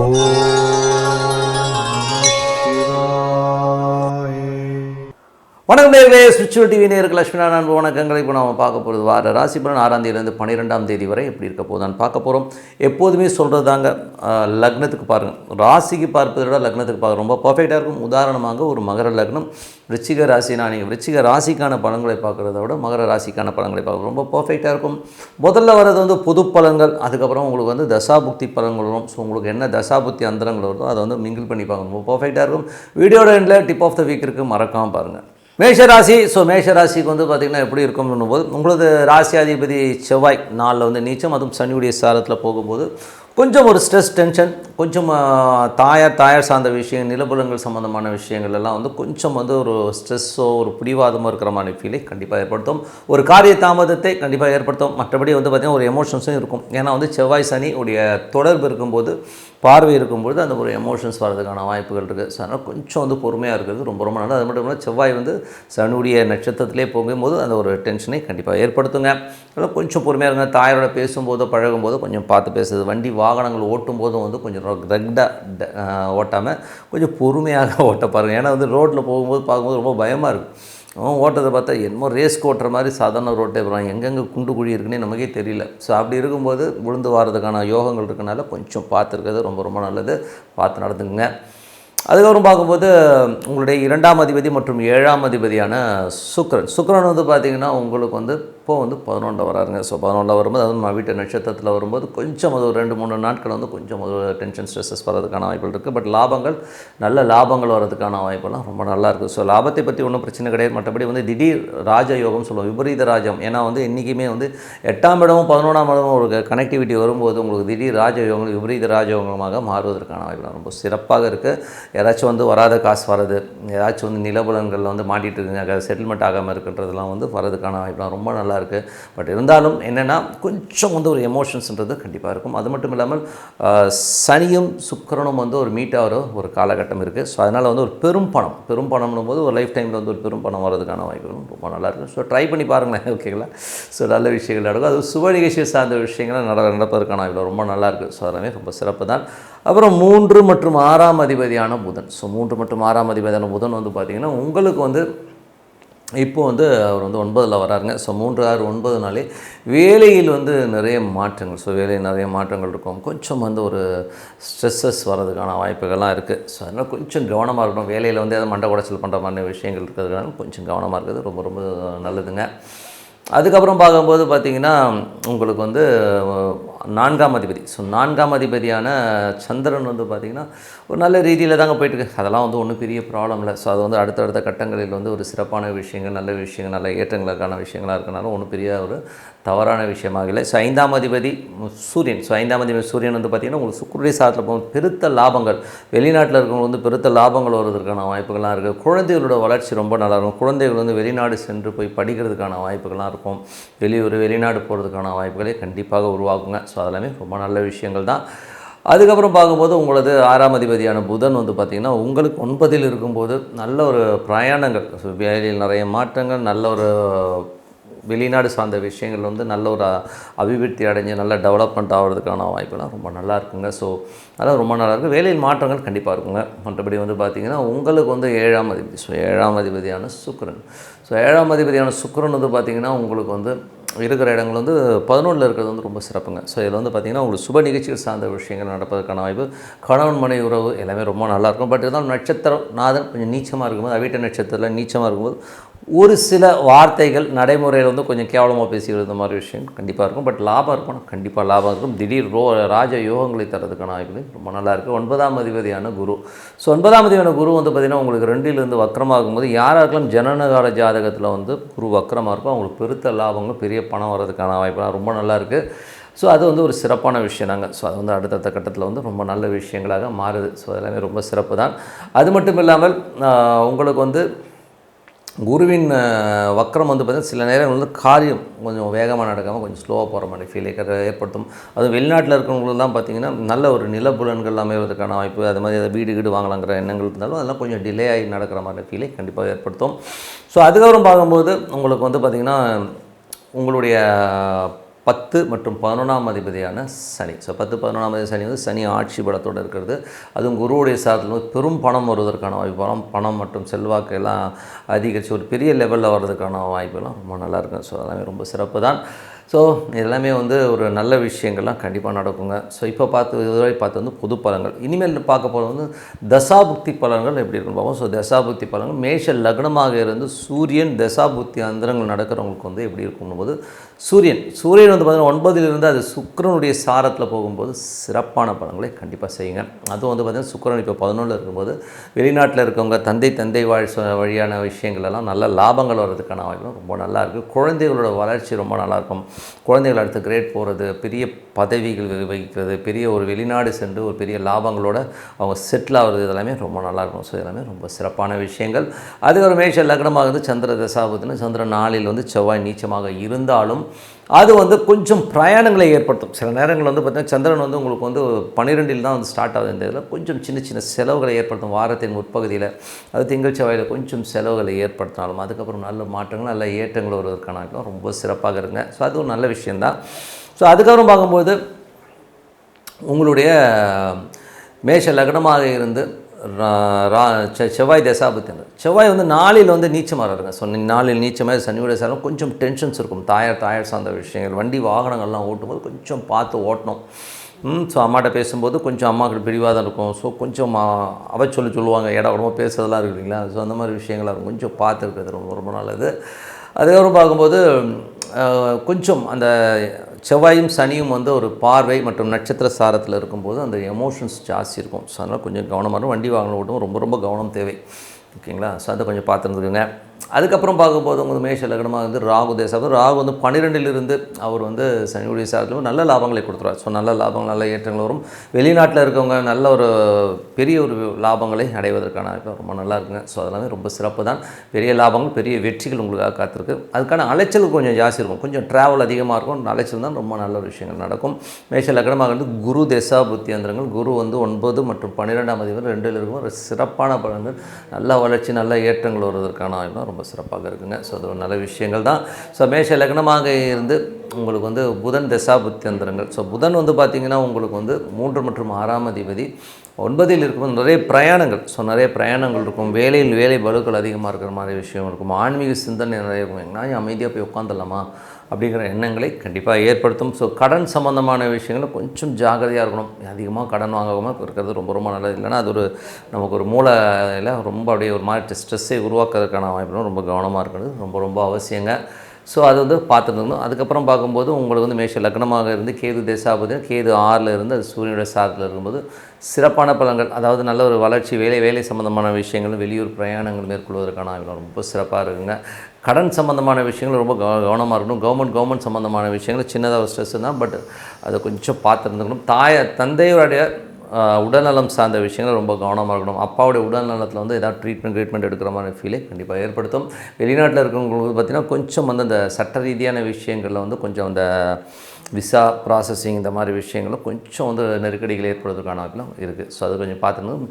Oh. வணக்கம் நேர்களே spiritual TV நேருக்கு லட்சுமி நாராயண் வணக்கங்களை இப்போ நம்ம பார்க்க போகிறது வார ராசி பலன் ஆறாம் தேதியிலேருந்து பன்னிரெண்டாம் தேதி வரை எப்படி இருக்க போதான்னு பார்க்க போகிறோம் எப்போதுமே சொல்கிறது தாங்க லக்னத்துக்கு பாருங்கள் ராசிக்கு பார்ப்பதை விட லக்னத்துக்கு பார்க்க ரொம்ப பர்ஃபெக்டாக இருக்கும். உதாரணமாக ஒரு மகர லக்னம் விருச்சிக ராசினா நீங்கள் விருச்சிக ராசிக்கான பலன்களை பார்க்குறத விட மகர ராசிக்கான பலன்களை பார்க்க ரொம்ப பர்ஃபெக்டாக இருக்கும். முதல்ல வர்றது வந்து பொது பலன்கள் அதுக்கப்புறம் உங்களுக்கு வந்து தசாபுக்தி பலன்கள் வரும். ஸோ உங்களுக்கு என்ன தசாபுக்தி அந்தரங்கள் வருதோ அதை வந்து மிங்கிள் பண்ணி பார்க்கணும் ரொம்ப பர்ஃபெக்டாக இருக்கும். வீடியோட எண்டில் டிப் ஆஃப் த வீக் இருக்குது மறக்காமல் பாருங்கள் மேஷராசி ஸோ மேஷராசிக்கு வந்து பார்த்திங்கன்னா எப்படி இருக்கும்னு போது உங்களது ராசியாதிபதி செவ்வாய் நாளில் வந்து நீச்சம் அதுவும் சனியுடைய சாரத்தில் போகும்போது கொஞ்சம் ஒரு ஸ்ட்ரெஸ் டென்ஷன் கொஞ்சம் தாயார் தாயார் சார்ந்த விஷயம் நிலபுலங்கள் சம்மந்தமான விஷயங்கள் எல்லாம் வந்து கொஞ்சம் வந்து ஒரு ஸ்ட்ரெஸ்ஸோ ஒரு பிடிவாதமோ இருக்கிற மாதிரி ஃபீலை கண்டிப்பாக ஏற்படுத்தும். ஒரு காரிய தாமதத்தை கண்டிப்பாக ஏற்படுத்தும். மற்றபடி வந்து பார்த்திங்கன்னா ஒரு எமோஷன்ஸும் இருக்கும். ஏன்னா வந்து செவ்வாய் சனி உடைய தொடர்பு இருக்கும்போது பார்வை இருக்கும்பொழுது அந்த ஒரு எமோஷன்ஸ் வர்றதுக்கான வாய்ப்புகள் இருக்குது ஸோ அதனால் கொஞ்சம் வந்து பொறுமையாக இருக்கிறது ரொம்ப ரொம்ப நல்லது. அது மட்டும் இல்லாமல் செவ்வாய் வந்து சனுடைய நட்சத்திரத்திலே போகும்போது அந்த ஒரு டென்ஷனை கண்டிப்பாக ஏற்படுத்துங்க. அதனால் கொஞ்சம் பொறுமையாக இருங்க. தாயாரோட பேசும்போதோ பழகும்போதோ கொஞ்சம் பார்த்து பேசுறது. வண்டி வா வாகனங்கள் ஓட்டும் போதும் வந்து கொஞ்சம் ரெக்டாக ஓட்டாமல் கொஞ்சம் பொறுமையாக ஓட்ட பாருங்கள் ஏன்னா வந்து ரோட்டில் போகும்போது பார்க்கும்போது ரொம்ப பயமாக இருக்கும் அவன் ஓட்டத்தை பார்த்தா என்னமோ ரேஸ்க்கு ஓட்டுற மாதிரி சாதாரண ரோட்டே போகிறான் எங்கெங்கே குண்டு குழி இருக்குன்னே நமக்கே தெரியல. ஸோ அப்படி இருக்கும்போது விழுந்து வாரதுக்கான யோகங்கள் இருக்கனால கொஞ்சம் பார்த்துருக்கிறது ரொம்ப ரொம்ப நல்லது. பார்த்து நடந்துக்குங்க. அதுக்கப்புறம் பார்க்கும்போது உங்களுடைய இரண்டாம் அதிபதி மற்றும் ஏழாம் அதிபதியான சுக்ரன் சுக்ரன் வந்து பார்த்திங்கன்னா உங்களுக்கு வந்து அப்போது வந்து பதினொன்றில் வராருங்க. ஸோ பதினொன்றில் வரும்போது அதுவும் நான் வீட்டு நட்சத்திரத்தில் வரும்போது கொஞ்சம் அது ஒரு ரெண்டு மூணு நாட்கள் வந்து கொஞ்சம் ஒரு டென்ஷன் ஸ்ட்ரெஸ்ஸஸ் வர்றதுக்கான வாய்ப்புகள் இருக்குது பட் லாபங்கள் நல்ல லாபங்கள் வர்றதுக்கான வாய்ப்பெல்லாம் ரொம்ப நல்லா இருக்குது ஸோ லாபத்தை பற்றி ஒன்றும் பிரச்சனை கிடையாது. மற்றபடி வந்து திடீர் ராஜயோகம் சொல்லுவோம். விபரீத ராஜம். ஏன்னா வந்து இன்றைக்குமே வந்து எட்டாம் இடமும் பதினொன்றாம் இடமும் ஒரு கனெக்டிவிட்டி வரும்போது உங்களுக்கு திடீர் ராஜயோகம் விபரீத ராஜயோகமாக மாறுவதற்கான வாய்ப்புகள் ரொம்ப சிறப்பாக இருக்குது யாராச்சும் வந்து வராத காசு வர்றது ஏதாச்சும் வந்து நிலபுலன்களில் வந்து மாட்டிகிட்டு இருக்குங்க செட்டில்மெண்ட் ஆகாமல் இருக்கின்றதெல்லாம் வந்து வரதுக்கான வாய்ப்புலாம் ரொம்ப நல்லா இருக்குது பட் இருந்தாலும் என்னென்னா கொஞ்சம் வந்து ஒரு எமோஷன்ஸ்ன்றது கண்டிப்பாக இருக்கும். அது மட்டும் இல்லாமல் சனியும் சுக்கிரனும் வந்து ஒரு மீட் ஆகிற ஒரு காலகட்டம் இருக்குது ஸோ அதனால் வந்து ஒரு பெரும் பணம். பெரும் பணம்னும் போது ஒரு லைஃப் டைமில் வந்து ஒரு பெரும் பணம் வரதுக்கான வாய்ப்புகளும் ரொம்ப நல்லா ஸோ ட்ரை பண்ணி பாருங்களேன். ஓகேங்களா ஸோ நல்ல விஷயங்கள் நடக்கும். அது சுப நிகழ்ச்சி சார்ந்த விஷயங்கள் நட நடப்பதற்கான வாய்ப்பு ரொம்ப நல்லாயிருக்கு ஸோ அதெல்லாமே ரொம்ப சிறப்பு தான். அப்புறம் மூன்று மற்றும் ஆறாம் அதிபதியான புதன். ஸோ மூன்று மற்றும் ஆறாம் அதிபதியான புதன் வந்து பார்த்திங்கன்னா உங்களுக்கு வந்து இப்போ வந்து அவர் வந்து ஒன்பதில் வராருங்க. ஸோ மூன்று ஆறு ஒன்பது நாளே வேலையில் வந்து நிறைய மாற்றங்கள். ஸோ வேலையில் நிறைய மாற்றங்கள் இருக்கும். கொஞ்சம் வந்து ஒரு ஸ்ட்ரெஸ்ஸஸ் வர்றதுக்கான வாய்ப்புகள்லாம் இருக்குது ஸோ அதனால் கொஞ்சம் கவனமாக இருக்கணும். வேலையில் வந்து எதாவது மண்டை உடச்சல் பண்ணுற மாதிரி விஷயங்கள் இருக்கிறதுனால கொஞ்சம் கவனமாக இருக்கிறது ரொம்ப ரொம்ப நல்லதுங்க. அதுக்கப்புறம் பார்க்கும்போது பார்த்திங்கன்னா உங்களுக்கு வந்து நான்காம் அதிபதி. ஸோ நான்காம் அதிபதியான சந்திரன் வந்து பார்த்திங்கன்னா ஒரு நல்ல ரீதியில் தாங்க போயிட்டுருக்கு. அதெல்லாம் வந்து ஒன்றும் பெரிய ப்ராப்ளம் இல்லை. ஸோ அது வந்து அடுத்தடுத்த கட்டங்களில் வந்து ஒரு சிறப்பான விஷயங்கள் நல்ல விஷயங்கள் நல்ல ஏற்றங்களுக்கான விஷயங்களாக இருக்கனால ஒன்றும் பெரிய ஒரு தவறான விஷயமாக இல்லை. ஸோ ஐந்தாம் அதிபதி சூரியன். ஸோ ஐந்தாம் அதிபதி சூரியன் வந்து பார்த்திங்கன்னா உங்களுக்கு சுக்குருடைய சாதத்தில் போகும் பெருத்த லாபங்கள். வெளிநாட்டில் இருக்கவங்க வந்து பெருத்த லாபங்கள் வருவதற்கான வாய்ப்புகள்லாம் இருக்குது குழந்தைகளோட வளர்ச்சி ரொம்ப நல்லாயிருக்கும் குழந்தைகள் வந்து வெளிநாடு சென்று போய் படிக்கிறதுக்கான வாய்ப்புகள்லாம் இருக்கும். வெளியூர் வெளிநாடு போகிறதுக்கான வாய்ப்புகளை கண்டிப்பாக உருவாக்குங்க. ஸோ அதெல்லாமே ரொம்ப நல்ல விஷயங்கள் தான். அதுக்கப்புறம் பார்க்கும்போது உங்களது ஆறாம் அதிபதியான புதன் வந்து பார்த்திங்கன்னா உங்களுக்கு ஒன்பதில் இருக்கும்போது நல்ல ஒரு பிரயாணங்கள் ஸோ வேலையில் நிறைய மாற்றங்கள் நல்ல ஒரு வெளிநாடு சார்ந்த விஷயங்கள் வந்து நல்ல ஒரு அபிவிருத்தி அடைஞ்சு நல்ல டெவலப்மெண்ட் ஆகிறதுக்கான வாய்ப்புலாம் ரொம்ப நல்லா இருக்குங்க. ஸோ அதெல்லாம் ரொம்ப நல்லா இருக்குது வேலையில் மாற்றங்கள் கண்டிப்பாக இருக்குங்க. மற்றபடி வந்து பார்த்திங்கன்னா உங்களுக்கு வந்து ஏழாம் அதிபதி ஸோ ஏழாம் அதிபதியான சுக்ரன் ஸோ ஏழாம் அதிபதியான சுக்ரன் வந்து பார்த்திங்கன்னா உங்களுக்கு வந்து இருக்கிற இடங்கள் வந்து பதினொன்றில் இருக்கிறது வந்து ரொம்ப சிறப்புங்க. ஸோ இதில் வந்து பார்த்திங்கன்னா உங்களுக்கு சுப நிகழ்ச்சிகள் சார்ந்த விஷயங்கள் நடப்பதற்கான வாய்ப்பு. கணவன் மனை உறவு எல்லாமே ரொம்ப நல்லாயிருக்கும் பட் இருந்தாலும் நட்சத்திரம் நாதன் கொஞ்சம் நீச்சமாக இருக்கும்போது அவிட்ட நட்சத்திரத்தில் நீச்சமாக இருக்கும்போது ஒரு சில வார்த்தைகள் நடைமுறையில் வந்து கொஞ்சம் கேவலமாக பேசிக்கிறது இந்த மாதிரி விஷயம் கண்டிப்பாக இருக்கும். பட் லாபம் இருக்கும் கண்டிப்பாக லாபம் இருக்கும். திடீர் ரோ ராஜ யோகங்களை தரதுக்கான வாய்ப்புகள் ரொம்ப நல்லா இருக்குது ஒன்பதாம் அதிபதியான குரு. ஸோ ஒன்பதாம் அதிபதியான குரு வந்து பார்த்திங்கன்னா உங்களுக்கு ரெண்டிலிருந்து வக்கரமாகும் போது யாராருக்கெல்லாம் ஜனனகார ஜாதகத்தில் வந்து குரு வக்கரமாக இருக்கும் அவங்களுக்கு பெருத்த லாபங்கள் பெரிய பணம் வர்றதுக்கான வாய்ப்புலாம் ரொம்ப நல்லா இருக்குது ஸோ அது வந்து ஒரு சிறப்பான விஷயம் நாங்கள் ஸோ அது வந்து அடுத்தடுத்த கட்டத்தில் வந்து ரொம்ப நல்ல விஷயங்களாக மாறுது. ஸோ அதெல்லாமே ரொம்ப சிறப்பு தான் அது மட்டும் இல்லாமல் உங்களுக்கு வந்து குருவின் அஹ், வக்ரம் வந்து பார்த்திங்கன்னா சில நேரம் வந்து காரியம் கொஞ்சம் வேகமாக நடக்காமல் கொஞ்சம் ஸ்லோவாக போகிற மாதிரி ஃபீல் ஏற்படுத்தும். அது வெளிநாட்டில் இருக்கிறவங்களுக்குலாம் பார்த்திங்கன்னா நல்ல ஒரு நிலப்புலன்கள் அமைவதற்கான வாய்ப்பு அது மாதிரி ஏதாவது வீடு வீடு வாங்கலாங்கிற எண்ணங்கள் இருந்தாலும் அதெல்லாம் கொஞ்சம் டிலே ஆகி நடக்கிற மாதிரி ஃபீலை கண்டிப்பாக ஏற்படுத்தும். ஸோ அதுக்கப்புறம் பார்க்கும்போது உங்களுக்கு வந்து பார்த்திங்கன்னா உங்களுடைய பத்து மற்றும் பதினொன்றாம் அதிபதியான சனி. ஸோ பத்து பதினொன்றாம் அதிபதி சனி வந்து சனி ஆட்சி பலத்தோடு இருக்கிறது. அதுவும் குருவுடைய சாதத்தில் வந்து பெரும் பணம் வருவதற்கான வாய்ப்பு பணம் பணம் மற்றும் செல்வாக்கு எல்லாம் அதிகரித்து ஒரு பெரிய லெவலில் வர்றதுக்கான வாய்ப்பெல்லாம் ரொம்ப நல்லாயிருக்கும் ஸோ எல்லாமே ரொம்ப சிறப்பு தான். ஸோ எல்லாமே வந்து ஒரு நல்ல விஷயங்கள்லாம் கண்டிப்பாக நடக்குங்க. ஸோ இப்போ பார்த்து இதுவரை பார்த்து வந்து புது பலன்கள். இனிமேல் பார்க்க போகிறது வந்து தசாபுக்தி பலன்கள் எப்படி இருக்குன்னு பார்ப்போம். ஸோ தசாபுக்தி பலன்கள் மேஷ லக்னமாக இருந்து சூரியன் தசாபுக்தி அந்தரங்கள் நடக்கிறவங்களுக்கு வந்து எப்படி இருக்கும்போது சூரியன். சூரியன் வந்து பார்த்திங்கன்னா ஒன்பதிலிருந்து அது சுக்கிரனுடைய சாரத்தில் போகும்போது சிறப்பான பலன்களை கண்டிப்பாக செய்யுங்க. அதுவும் வந்து பார்த்திங்கன்னா சுக்கிரன் இப்போ பதினொன்றில் இருக்கும்போது வெளிநாட்டில் இருக்கவங்க தந்தை தந்தை வாழ் வழியான விஷயங்கள் எல்லாம் நல்ல லாபங்கள் வர்றதுக்கான வாய்ப்பு ரொம்ப நல்லாயிருக்கு குழந்தைகளோட வளர்ச்சி ரொம்ப நல்லாயிருக்கும் குழந்தைகள் அடுத்த கிரேட் போகிறது பெரிய பதவிகள் வகிக்கிறது பெரிய ஒரு வெளிநாடு சென்று ஒரு பெரிய லாபங்களோட அவங்க செட்டில் ஆகிறது இதெல்லாமே ரொம்ப நல்லாயிருக்கும் ஸோ இதெல்லாமே ரொம்ப சிறப்பான விஷயங்கள். அது ஒரு மேஷ லக்னமாக இருந்து சந்திர தசாபத்தின சந்திரன் நாளில் வந்து செவ்வாய் நீச்சமாக இருந்தாலும் அது வந்து கொஞ்சம் பிரயாணங்களை ஏற்படுத்தும். சில நேரங்கள் வந்து பார்த்திங்கன்னா சந்திரன் வந்து உங்களுக்கு வந்து பன்னிரெண்டில் தான் வந்து ஸ்டார்ட் ஆகுது. இந்த இதில் கொஞ்சம் சின்ன சின்ன செலவுகளை ஏற்படுத்தும். வாரத்தின் முற்பகுதியில் அது திங்கள் செவ்வாயில் கொஞ்சம் செலவுகளை ஏற்படுத்தினாலும் அதுக்கப்புறம் நல்ல மாற்றங்கள் நல்ல ஏற்றங்கள் வருவதற்கான ரொம்ப சிறப்பாக இருங்க ஸோ அது ஒரு நல்ல விஷயந்தான் ஸோ அதுக்கப்புறம் பார்க்கும்போது உங்களுடைய மேஷ லக்னமாக இருந்து செவ்வாய் தசாபத்தினர் செவ்வாய் வந்து நாளில் வந்து நீச்சமாக இருங்க ஸோ நாளில் நீச்சமாக சனியுடைய சாரம் கொஞ்சம் டென்ஷன்ஸ் இருக்கும். தாயார் தாயார் சார்ந்த விஷயங்கள் வண்டி வாகனங்கள்லாம் ஓட்டும்போது கொஞ்சம் பார்த்து ஓட்டணும். ஸோ அம்மாட்ட பேசும்போது கொஞ்சம் அம்மாவுக்கு பிடிவாதம் இருக்கும். ஸோ கொஞ்சம் அவ சொல்லி சொல்லுவாங்க. இடம் உடம்பு பேசுறதெல்லாம் இருக்கு இல்லைங்களா? ஸோ அந்த மாதிரி விஷயங்கள்லாம் இருக்கும். கொஞ்சம் பார்த்துருக்கிறது ரொம்ப ரொம்ப நல்லது. அதுக்கப்புறம் பார்க்கும்போது கொஞ்சம் அந்த செவ்வாயும் சனியும் வந்து ஒரு பார்வை மற்றும் நட்சத்திர சாரத்தில் இருக்கும்போது அந்த எமோஷன்ஸ் ஜாஸ்தி இருக்கும். ஸோ அதனால் கொஞ்சம் கவனமாக இருக்கும் வண்டி வாகனம் ஓட்டும் ரொம்ப ரொம்ப கவனம் தேவை. ஓகேங்களா? ஸோ அதை கொஞ்சம் பார்த்துருந்துக்குங்க. அதுக்கப்புறம் பார்க்கும்போது உங்களுக்கு மேஷ லக்னமாக வந்து ராகு தேசம். ராகு வந்து பன்னிரெண்டிலிருந்து அவர் வந்து சனியுடைய சாரத்தில் நல்ல லாபங்களை கொடுத்துருவார். ஸோ நல்ல லாபங்கள் நல்ல ஏற்றங்கள் வரும். வெளிநாட்டில் இருக்கவங்க நல்ல ஒரு பெரிய ஒரு லாபங்களை அடைவதற்கான வாய்ப்பு ரொம்ப நல்லா இருக்குங்க. ஸோ அதெல்லாமே ரொம்ப சிறப்பு தான். பெரிய லாபங்கள் பெரிய வெற்றிகள் உங்களுக்காக காத்திருக்கு. அதுக்கான அலைச்சல் கொஞ்சம் ஜாஸ்தி இருக்கும். கொஞ்சம் ட்ராவல் அதிகமாக இருக்கும். அலைச்சல் தான் ரொம்ப நல்ல ஒரு விஷயங்கள் நடக்கும். மேஷ லக்னமாக வந்து குரு தேசா புத்தியந்திரங்கள் குரு வந்து ஒன்பது மற்றும் பன்னிரெண்டாம் அதிபர் ரெண்டில் இருக்கும். ஒரு சிறப்பான பலன்கள் நல்ல வளர்ச்சி நல்ல ஏற்றங்கள் வருவதற்கான வாய்ப்பு ரொம்ப ரொம்ப சிறப்பாக இருக்குங்க. ஸோ அது நல்ல விஷயங்கள் தான். ஸோ மேஷ லக்னமாக இருந்து உங்களுக்கு வந்து புதன் தசா புத்தியந்திரங்கள் ஸோ புதன் வந்து பார்த்திங்கன்னா உங்களுக்கு வந்து மூன்று மற்றும் ஆறாம் அதிபதி ஒன்பதில் இருக்கும்போது நிறைய பிரயாணங்கள். ஸோ நிறைய பிரயாணங்கள் இருக்கும். வேலையில் வேலை பலுக்கள் அதிகமாக இருக்கிற மாதிரி விஷயம் இருக்கும். ஆன்மீக சிந்தனை நிறைய இருக்கும். எங்கன்னா அமைதியாக போய் உட்காந்துடலாமா அப்படிங்கிற எண்ணங்களை கண்டிப்பாக ஏற்படுத்தும். ஸோ கடன் சம்மந்தமான விஷயங்களை கொஞ்சம் ஜாகிரதையாக இருக்கணும். அதிகமாக கடன் வாங்காமல் இருக்கிறது ரொம்ப ரொம்ப நல்லது. இல்லைன்னா அது ஒரு நமக்கு ஒரு மூளையில் ரொம்ப அப்படியே ஒரு மாதிரி ஸ்ட்ரெஸ்ஸை உருவாக்குறதுக்கான வாய்ப்பு ரொம்ப கவனமாக இருக்கிறது. ரொம்ப ரொம்ப அவசியங்க. ஸோ அது வந்து பார்த்துருந்தோம் அதுக்கப்புறம் பார்க்கும்போது உங்களுக்கு வந்து மேஷ லக்னமாக இருந்து கேது தேசாபதி கேது ஆறில் இருந்து அது சூரியனுடைய சாரத்தில் இருக்கும்போது சிறப்பான பலன்கள் அதாவது நல்ல ஒரு வளர்ச்சி வேலை வேலை சம்மந்தமான விஷயங்களும் வெளியூர் பிரயாணங்கள் மேற்கொள்வதற்கான ரொம்ப சிறப்பாக இருக்குங்க. கடன் சம்மந்தமான விஷயங்கள் ரொம்ப கவனமாக இருக்கணும். கவர்மெண்ட் கவர்மெண்ட் சம்மந்தமான விஷயங்கள் சின்னதாக ஒரு ஸ்ட்ரெஸ் தான் பட் அதை கொஞ்சம் பார்த்துருந்துக்கணும் தாய தந்தையோடைய உடல்நலம் சார்ந்த விஷயங்கள் ரொம்ப கவனமாக இருக்கணும். அப்பாவுடைய உடல்நலத்தில் வந்து ஏதாவது ட்ரீட்மெண்ட் ட்ரீட்மெண்ட் எடுக்கிற மாதிரி ஃபீலை கண்டிப்பாக ஏற்படுத்தும். வெளிநாட்டில் இருக்கிறவங்களுக்கு பார்த்திங்கன்னா கொஞ்சம் வந்து அந்த சட்ட ரீதியான விஷயங்களில் வந்து கொஞ்சம் அந்த விசா ப்ராசஸிங் இந்த மாதிரி விஷயங்களும் கொஞ்சம் வந்து நெருக்கடிகள் ஏற்படுவதற்கான வாய்ப்புலாம் இருக்குது ஸோ அது கொஞ்சம் பார்த்துக்கணும்.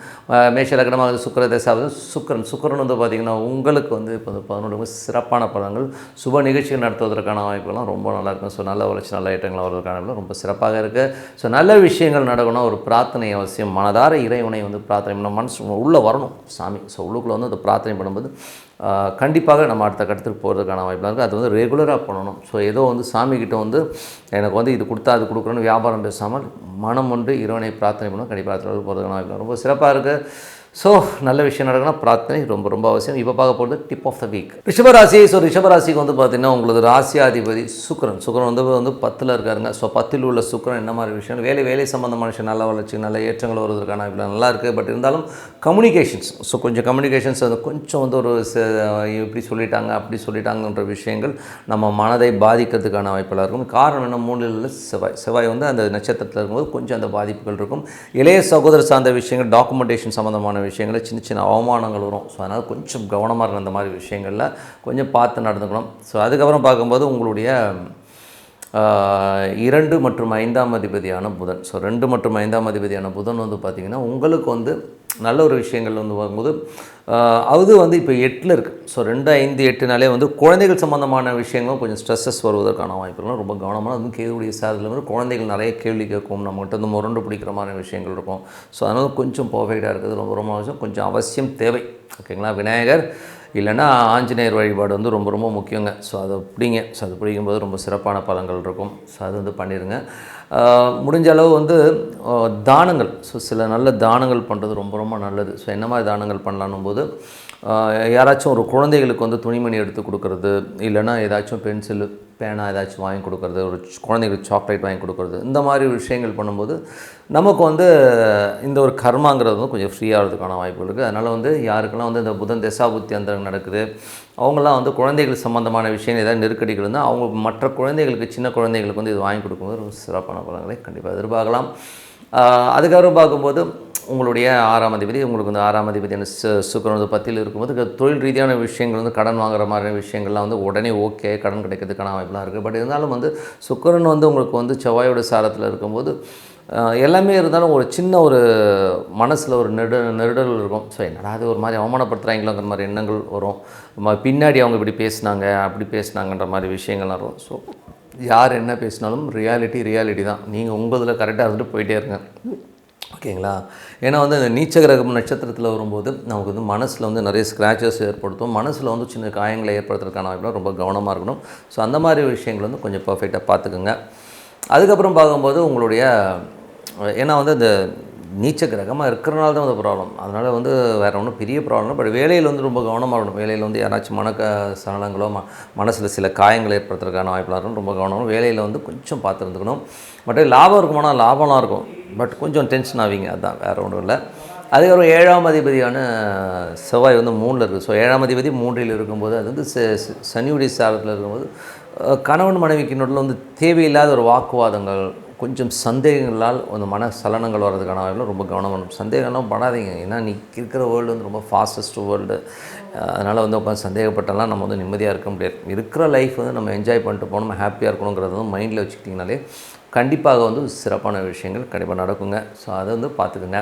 மேஷ லக்னமாக சுக்கர தசாவது சுக்கரன் சுக்கரன் வந்து பார்த்திங்கன்னா உங்களுக்கு வந்து இப்போ வந்து பதினொன்று சிறப்பான பலன்கள். சுப நிகழ்ச்சிகள் நடத்துவதற்கான வாய்ப்புலாம் ரொம்ப நல்லாயிருக்கும் ஸோ நல்ல வளர்ச்சி நல்ல ஐட்டங்கள் வருவதற்கான ரொம்ப சிறப்பாக இருக்குது ஸோ நல்ல விஷயங்கள் நடக்கணும் ஒரு பிரார்த்தனை அவசியம். மனதார இறைவனை வந்து பிரார்த்தனை பண்ணணும். மனசு உள்ளே வரணும். சாமி ஸோ உள்ளுக்குள்ளே வந்து அந்த பிரார்த்தனை பண்ணும்போது கண்டிப்பாக நம்ம அடுத்த கட்டத்துக்கு போகிறதுக்கான வாய்ப்புலாம் இருக்குது அது வந்து ரெகுலராக பண்ணணும். ஸோ ஏதோ வந்து சாமிக்கிட்ட வந்து எனக்கு வந்து இது கொடுத்தா அது கொடுக்குறோன்னு வியாபாரம் பேசாமல் மனம் ஒன்று இறைவனை பிரார்த்தனை பண்ணணும். கண்டிப்பாக அடுத்த போகிறதுக்கான வாய்ப்பு ரொம்ப சிறப்பாக இருக்குது ஸோ நல்ல விஷயம் நடக்கணும் பிரார்த்தனை ரொம்ப ரொம்ப அவசியம். இப்போ பார்க்க போகிறது டிப் ஆஃப் த வீக் ரிஷபராசி ஸோ ரிஷபராசிக்கு வந்து பார்த்திங்கன்னா உங்களுக்கு ராசியாதிபதி சுக்கரன். சுக்கரன் வந்து வந்து பத்தில் இருக்காருங்க. ஸோ பத்தில் உள்ள சுக்கரன் என்ன மாதிரி விஷயம் வேலை வேலை சம்மந்தமான விஷயம் நல்ல வளர்ச்சி நல்ல ஏற்றங்கள் வருவதற்கான வாய்ப்பு நல்லா இருக்குது பட் இருந்தாலும் கம்யூனிகேஷன்ஸ் ஸோ கொஞ்சம் கம்யூனிகேஷன்ஸ் வந்து கொஞ்சம் வந்து ஒரு ச- இப்படி சொல்லிட்டாங்க அப்படி சொல்லிட்டாங்கன்ற விஷயங்கள் நம்ம மனதை பாதிக்கிறதுக்கான வாய்ப்பெல்லாம் இருக்கும். காரணம் என்ன? மூணில் உள்ள செவ்வாய். செவ்வாய் வந்து அந்த நட்சத்திரத்தில் இருக்கும்போது கொஞ்சம் அந்த பாதிப்புகள் இருக்கும். இளைய சகோதரர் சார்ந்த விஷயங்கள் டாக்குமெண்டேஷன் சம்மந்தமான விஷயங்களில் சின்ன சின்ன அவமானங்கள் வரும். ஸோ அதனால் கொஞ்சம் கவனமாக இருக்கணும் அந்த மாதிரி விஷயங்களில். கொஞ்சம் பார்த்து நடந்துக்கணும். ஸோ அதுக்கப்புறம் பார்க்கும்போது உங்களுடைய இரண்டு மற்றும் ஐந்தாம் அதிபதியான புதன். ஸோ ரெண்டு மற்றும் ஐந்தாம் அதிபதியான புதன் வந்து பார்த்திங்கன்னா உங்களுக்கு வந்து நல்ல ஒரு விஷயங்கள் வந்து வரும்போது அது வந்து இப்போ எட்டில் இருக்குது ஸோ ரெண்டு ஐந்து எட்டுனாலே வந்து குழந்தைகள் சம்மந்தமான விஷயங்களும் கொஞ்சம் ஸ்ட்ரெஸ்ஸஸ் வருவதற்கான வாய்ப்புகளும் ரொம்ப கவனமாக அதுவும் கேதுடைய சாதத்தில் வந்து குழந்தைகள் நிறைய கேள்வி கேட்கும். நம்மகிட்ட வந்து முரண்டு பிடிக்கிற மாதிரி விஷயங்கள் இருக்கும். ஸோ அதனால் கொஞ்சம் பர்ஃபெக்டாக இருக்குது ரொம்ப ரொம்ப அவசியம். கொஞ்சம் அவசியம் தேவை. ஓகேங்களா? விநாயகர் இல்லைன்னா ஆஞ்சநேயர் வழிபாடு வந்து ரொம்ப ரொம்ப முக்கியங்க. ஸோ அதை பிடிங்க. ஸோ அது பிடிக்கும்போது ரொம்ப சிறப்பான பலங்கள் இருக்கும். ஸோ அது வந்து பண்ணிடுங்க முடிஞ்ச அளவு வந்து தானங்கள். ஸோ சில நல்ல தானங்கள் பண்ணுறது ரொம்ப ரொம்ப நல்லது. ஸோ என்ன மாதிரி தானங்கள் பண்ணலான்னும் போது யாராச்சும் ஒரு குழந்தைகளுக்கு வந்து துணிமணி எடுத்து கொடுக்கறது இல்லைன்னா ஏதாச்சும் பென்சில் பேனா ஏதாச்சும் வாங்கி கொடுக்குறது ஒரு குழந்தைகளுக்கு சாக்லேட் வாங்கி கொடுக்குறது இந்த மாதிரி விஷயங்கள் பண்ணும்போது நமக்கு வந்து இந்த ஒரு கர்மாங்கிறது வந்து கொஞ்சம் ஃப்ரீயாகிறதுக்கான வாய்ப்புகள் இருக்குது அதனால் வந்து யாருக்கெல்லாம் வந்து இந்த புதன் தசாபுத்தி அந்தரம் நடக்குது அவங்களாம் வந்து குழந்தைகள் சம்மந்தமான விஷயங்கள் ஏதாவது நெருக்கடிகள் இருந்தால் அவங்க மற்ற குழந்தைகளுக்கு சின்ன குழந்தைகளுக்கு வந்து இது வாங்கி கொடுக்கும்போது ஒரு சிறப்பான பலங்களை கண்டிப்பாக எதிர்பார்க்கலாம். அதுக்கப்புறம் பார்க்கும்போது உங்களுடைய ஆறாம் அதிபதி உங்களுக்கு வந்து ஆறாம் அதிபதியான சு சுக்கரன் வந்து பத்தியில் இருக்கும்போது தொழில் ரீதியான விஷயங்கள் வந்து கடன் வாங்குற மாதிரியான விஷயங்கள்லாம் வந்து உடனே ஓகே கடன் கிடைக்கிறதுக்கான வாய்ப்புலாம் இருக்குது பட் இருந்தாலும் வந்து சுக்கரன் வந்து உங்களுக்கு வந்து செவ்வாயோட சாரத்தில் இருக்கும்போது எல்லாமே இருந்தாலும் ஒரு சின்ன ஒரு மனசில் ஒரு நெடு நெருடல் இருக்கும். ஸோ என்னடா அது ஒரு மாதிரி அவமானப்படுத்துகிறாங்களோங்கிற மாதிரி எண்ணங்கள் வரும். பின்னாடி அவங்க இப்படி பேசுனாங்க அப்படி பேசுனாங்கன்ற மாதிரி விஷயங்கள்லாம் வரும். ஸோ யார் என்ன பேசினாலும் ரியாலிட்டி ரியாலிட்டி தான். நீங்கள் உங்கள் இதில் கரெக்டாக இருந்துட்டு போயிட்டே இருங்க. ஓகேங்களா? ஏன்னா வந்து இந்த நீச்ச கிரகம் நட்சத்திரத்தில் வரும்போது நமக்கு வந்து மனசில் வந்து நிறைய ஸ்க்ராச்சஸ் ஏற்படுத்தும். மனசில் வந்து சின்ன காயங்களை ஏற்படுத்துறதுக்கான வாய்ப்புலாம் ரொம்ப கவனமாக இருக்கணும். ஸோ அந்த மாதிரி விஷயங்கள் வந்து கொஞ்சம் பர்ஃபெக்டாக பார்த்துக்குங்க. அதுக்கப்புறம் பார்க்கும்போது உங்களுடைய ஏன்னா வந்து இந்த நீச்ச கிரகமாக இருக்கிறனால தான் வந்து ப்ராப்ளம் அதனால் வந்து வேறு ஒன்றும் பெரிய ப்ராப்ளம் பட் வேலையில் வந்து ரொம்ப கவனமாக இருக்கணும். வேலையில் வந்து யாராச்சும் மனக்க சலனங்களோ ம மனசில் சில காயங்கள் ஏற்படுத்துறதுக்கான வாய்ப்பெலாம் இருக்கும் ரொம்ப கவனம் வேலையில் வந்து கொஞ்சம் பார்த்துருந்துக்கணும். பட் லாபம் இருக்குமானா லாபம்லாம் இருக்கும். பட் கொஞ்சம் டென்ஷன் ஆவீங்க. அதுதான் வேறு ஒன்றும் இல்லை. அதுக்கப்புறம் ஏழாம் அதிபதியான செவ்வாய் வந்து மூணில் இருக்குது ஸோ ஏழாம் அதிபதி மூன்றில் இருக்கும்போது அது வந்து சனியுடைய சாரத்தில் இருக்கும்போது கணவன் மனைவிக்கு நடுவில் வந்து தேவையில்லாத ஒரு வாக்குவாதங்கள் கொஞ்சம் சந்தேகங்களால் அந்த மன சலனங்கள் வர்றதுக்கான வாய்ப்புல ரொம்ப கவனம் பண்ணும் சந்தேகம்லாம் படாதீங்க ஏன்னா நீ இருக்கிற வேர்ல்டு வந்து ரொம்ப ஃபாஸ்டஸ்ட் வேர்ல்டு அதனால் வந்து உட்காந்து சந்தேகப்பட்டெல்லாம் நம்ம வந்து நிம்மதியாக இருக்க முடியாது. இருக்கிற லைஃப் வந்து நம்ம என்ஜாய் பண்ணிட்டு போகணும். ஹாப்பியாக இருக்கணுங்கிறத வந்து மைண்டில் வச்சுக்கிட்டிங்கனாலே கண்டிப்பாக வந்து சிறப்பான விஷயங்கள் கண்டிப்பாக நடக்குங்க. ஸோ அதை வந்து பார்த்துக்குங்க.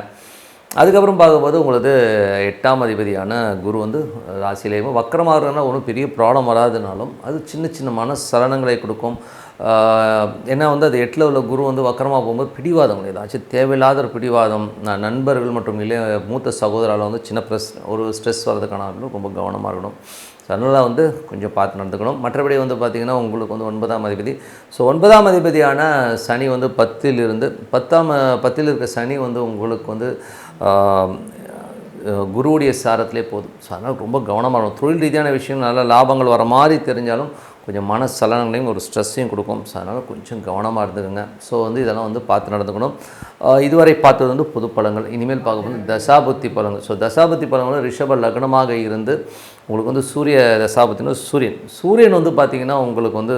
அதுக்கப்புறம் பார்க்கும்போது உங்களது எட்டாம் அதிபதியான குரு வந்து ராசியிலேயும் வக்கரமாகறதுனா ஒன்றும் பெரிய ப்ராப்ளம் வராதுனாலும் அது சின்ன சின்னமான சலனங்களை கொடுக்கும். ஏன்னா வந்து அது எட்டில் உள்ள குரு வந்து வக்கரமாக போகும்போது பிடிவாதம் ஏதாச்சும் தேவையில்லாத ஒரு பிடிவாதம். நண்பர்கள் மற்றும் இளைய மூத்த சகோதரால் வந்து சின்ன ப்ரெஸ் ஒரு ஸ்ட்ரெஸ் வர்றதுக்கான ரொம்ப கவனமாக இருக்கணும். ஸோ அதனால் வந்து கொஞ்சம் பார்த்து நடந்துக்கணும். மற்றபடி வந்து பார்த்திங்கன்னா உங்களுக்கு வந்து ஒன்பதாம் அதிபதி. ஸோ ஒன்பதாம் அதிபதியான சனி வந்து பத்தில் இருந்து பத்தாம் பத்தில் இருக்க சனி வந்து உங்களுக்கு வந்து குருவுடைய சாரத்திலே போதும். ஸோ அதனால் ரொம்ப கவனமாக இருக்கும் தொழில் ரீதியான விஷயம் நல்ல லாபங்கள் வர மாதிரி தெரிஞ்சாலும் கொஞ்சம் மன சலனங்களையும் ஒரு ஸ்ட்ரெஸ்ஸையும் கொடுக்கும். ஸோ அதனால் கொஞ்சம் கவனமாக இருந்துக்குங்க. ஸோ வந்து இதெல்லாம் வந்து பார்த்து நடந்துக்கணும். இதுவரை பார்த்தது வந்து புது பழங்கள். இனிமேல் பார்க்கும்போது தசாபுத்தி பழங்கள். ஸோ தசாபுத்தி பலங்கள் ரிஷப லக்னமாக இருந்து உங்களுக்கு வந்து சூரிய தசாபத்தினா சூரியன். சூரியன் வந்து பார்த்திங்கன்னா உங்களுக்கு வந்து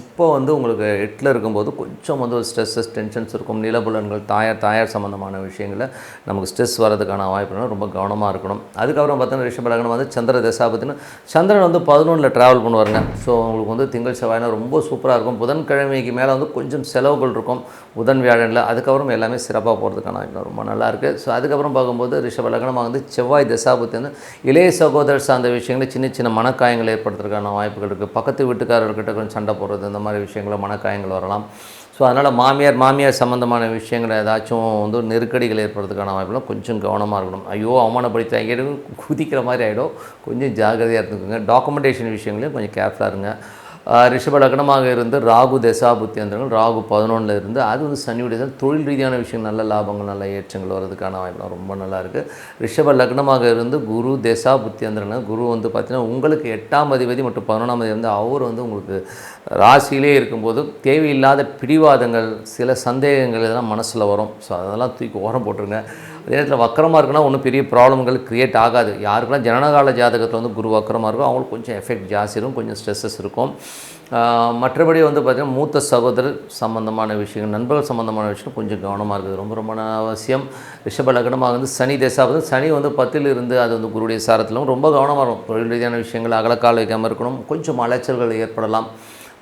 இப்போ வந்து உங்களுக்கு எட்டில் இருக்கும்போது கொஞ்சம் வந்து ஒரு ஸ்ட்ரெஸ்ஸஸ் டென்ஷன்ஸ் இருக்கும். நிலபுலன்கள் தாயார் தாயார் சம்மந்தமான விஷயங்களில் நமக்கு ஸ்ட்ரெஸ் வரதுக்கான வாய்ப்பு ரொம்ப கவனமாக இருக்கணும். அதுக்கப்புறம் பார்த்தீங்கன்னா ரிஷபலகனம் வந்து சந்திர தசாபத்தினா சந்திரன் வந்து பதினொன்றில் ட்ராவல் பண்ணுவாருங்க. ஸோ உங்களுக்கு வந்து திங்கள் செவ்வாய்னா ரொம்ப சூப்பராக இருக்கும். புதன்கிழமைக்கு மேலே வந்து கொஞ்சம் செலவுகள் இருக்கும். புதன் வியாழனில். அதுக்கப்புறம் எல்லாமே சிறப்பாக போகிறதுக்கான வாய்ப்பு ரொம்ப நல்லாயிருக்கு ஸோ அதுக்கப்புறம் பார்க்கும்போது ரிஷப லக்னமாக வந்து செவ்வாய் தசாபத்தி வந்து இளைய சகோதரர் சார்ந்த விஷயம் விஷயங்களை சின்ன சின்ன மனக்காயங்கள் ஏற்படுத்துறதுக்கான வாய்ப்புகள் இருக்குது பக்கத்து வீட்டுக்காரர்கிட்ட கொஞ்சம் சண்டை போடுறது இந்த மாதிரி விஷயங்களில் மனக்காயங்கள் வரலாம். ஸோ அதனால் மாமியார் மாமியார் சம்மந்தமான விஷயங்கள் ஏதாச்சும் வந்து நெருக்கடிகள் ஏற்படுறதுக்கான வாய்ப்புலாம் கொஞ்சம் கவனமாக இருக்கணும். ஐயோ அவமானப்படுத்தி ஆகிடும் குதிக்கிற மாதிரி ஆகிடும் கொஞ்சம் ஜாகிரதையாக இருந்துக்குங்க. டாக்குமெண்டேஷன் விஷயங்களையும் கொஞ்சம் கேர்ஃபுல்லாக இருங்க. ரிஷப லக்னமாக இருந்து ராகு தசாபுத்தி அந்தங்கள் ராகு பதினொன்றில் இருந்து அது வந்து சனியுடைய தொழில் ரீதியான விஷயம் நல்ல லாபங்கள் நல்ல ஏற்றங்கள் வர்றதுக்கான வாய்ப்புலாம் ரொம்ப நல்லா இருக்குது ரிஷப லக்னமாக இருந்து குரு தசா புத்தி குரு வந்து பார்த்திங்கன்னா உங்களுக்கு எட்டாம் அதிபதி மற்றும் பதினொன்றாம் அதிபதி வந்து அவர் வந்து உங்களுக்கு ராசியிலே இருக்கும்போது தேவையில்லாத பிடிவாதங்கள் சில சந்தேகங்கள் இதெல்லாம் மனசில் வரும். ஸோ அதெல்லாம் தூக்கி ஓரம் போட்டுருங்க. அதே நேரத்தில் வக்கரமாக இருக்குன்னா ஒன்றும் பெரிய ப்ராப்ளம்கள் க்ரியேட் ஆகாது. யாருக்கெல்லாம் ஜனனகால ஜாதகத்தில் வந்து குரு வக்கரமாக இருக்கும் அவங்களுக்கு கொஞ்சம் எஃபெக்ட் ஜாஸ்தி இருக்கும் கொஞ்சம் ஸ்ட்ரெஸ்ஸஸ் இருக்கும். மற்றபடி வந்து பார்த்திங்கன்னா மூத்த சகோதரர் சம்மந்தமான விஷயங்கள் நண்பர்கள் சம்மந்தமான விஷயம் கொஞ்சம் கவனமாக இருக்குது. ரொம்ப ரொம்ப அவசியம் ரிஷப லக்னமாக வந்து சனி தேசாவது சனி வந்து பத்தில் இருந்து அது வந்து குருடைய சாரத்திலும் ரொம்ப கவனமாக இருக்கும் தொழில் ரீதியான விஷயங்கள் அகலக்கால் வைக்காமல் இருக்கணும். கொஞ்சம் அலைச்சல்கள் ஏற்படலாம்.